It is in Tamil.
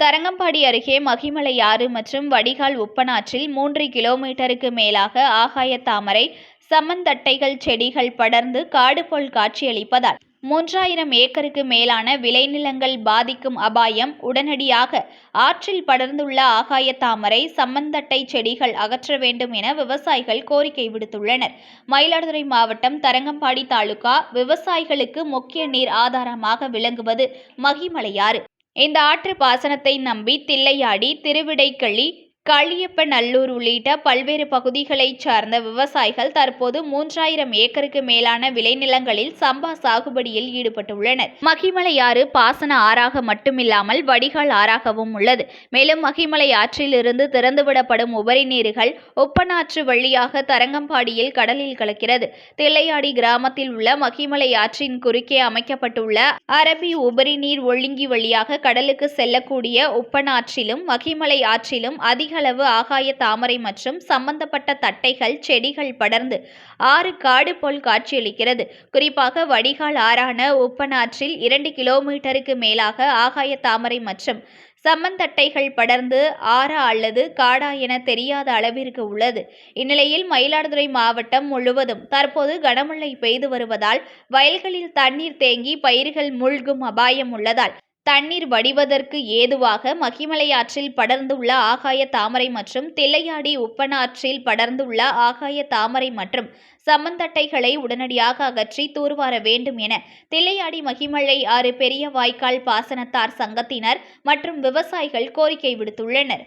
தரங்கம்பாடி அருகே மகிமலை ஆறு மற்றும் வடிகால் உப்பனாற்றில் மூன்று கிலோமீட்டருக்கு மேலாக ஆகாய தாமரை சம்மந்தட்டைகள் செடிகள் படர்ந்து காடு போல் காட்சியளிப்பதால் மூன்றாயிரம் ஏக்கருக்கு மேலான விளைநிலங்கள் பாதிக்கும் அபாயம் உடனடியாக ஆற்றில் படர்ந்துள்ள ஆகாய தாமரை சம்மந்தட்டை செடிகள் அகற்ற வேண்டும் என விவசாயிகள் கோரிக்கை விடுத்துள்ளனர். மயிலாடுதுறை மாவட்டம் தரங்கம்பாடி தாலுகா விவசாயிகளுக்கு முக்கிய நீர் ஆதாரமாக விளங்குவது மகிமலையாறு இந்த ஆற்று பாசனத்தை நம்பி தில்லையாடி திருவிடைக்களி களியப்பநல்லூர் உள்ளிட்ட பல்வேறு பகுதிகளைச் சார்ந்த விவசாயிகள் தற்போது மூன்றாயிரம் ஏக்கருக்கு மேலான விளைநிலங்களில் சம்பா சாகுபடியில் ஈடுபட்டுள்ளனர். ஆறு பாசன ஆறாக மட்டுமில்லாமல் வடிகால் ஆறாகவும் உள்ளது. மேலும் மகிமலை ஆற்றிலிருந்து திறந்துவிடப்படும் உபரி நீர்கள் ஒப்பனாற்று வழியாக தரங்கம்பாடியில் கடலில் கலக்கிறது. தில்லையாடி கிராமத்தில் உள்ள மகிமலை ஆற்றின் குறுக்கே அமைக்கப்பட்டுள்ள அரபி உபரி நீர் ஒழுங்கி வழியாக கடலுக்கு செல்லக்கூடிய ஒப்பனாற்றிலும் மகிமலை ஆற்றிலும் அதிக அளவு ஆகாய தாமரை மற்றும் சம்பந்தப்பட்ட தட்டைகள் செடிகள் படர்ந்து ஆறு காடு போல் காட்சியளிக்கிறது. குறிப்பாக வடிகால் ஆறான உப்பனாற்றில் இரண்டு கிலோமீட்டருக்கு மேலாக ஆகாய தாமரை மற்றும் சம்மந்தட்டைகள் படர்ந்து ஆறா அல்லது காடா என தெரியாத அளவிற்கு உள்ளது. இந்நிலையில் மயிலாடுதுறை மாவட்டம் முழுவதும் தற்போது கனமழை பெய்து வருவதால் வயல்களில் தண்ணீர் தேங்கி பயிர்கள் மூழ்கும் அபாயம் உள்ளதால் தண்ணீர் வடிவதற்கு ஏதுவாக மகிமலை ஆற்றில் படர்ந்துள்ள ஆகாய தாமரை மற்றும் தில்லையாடி உப்பனாற்றில் படர்ந்துள்ள ஆகாய தாமரை மற்றும் சமந்தட்டைகளை உடனடியாக அகற்றி தூர்வார வேண்டும் என தில்லையாடி மகிமலை ஆறு பெரிய வாய்க்கால் பாசனத்தார் சங்கத்தினர் மற்றும் விவசாயிகள் கோரிக்கை விடுத்துள்ளனர்.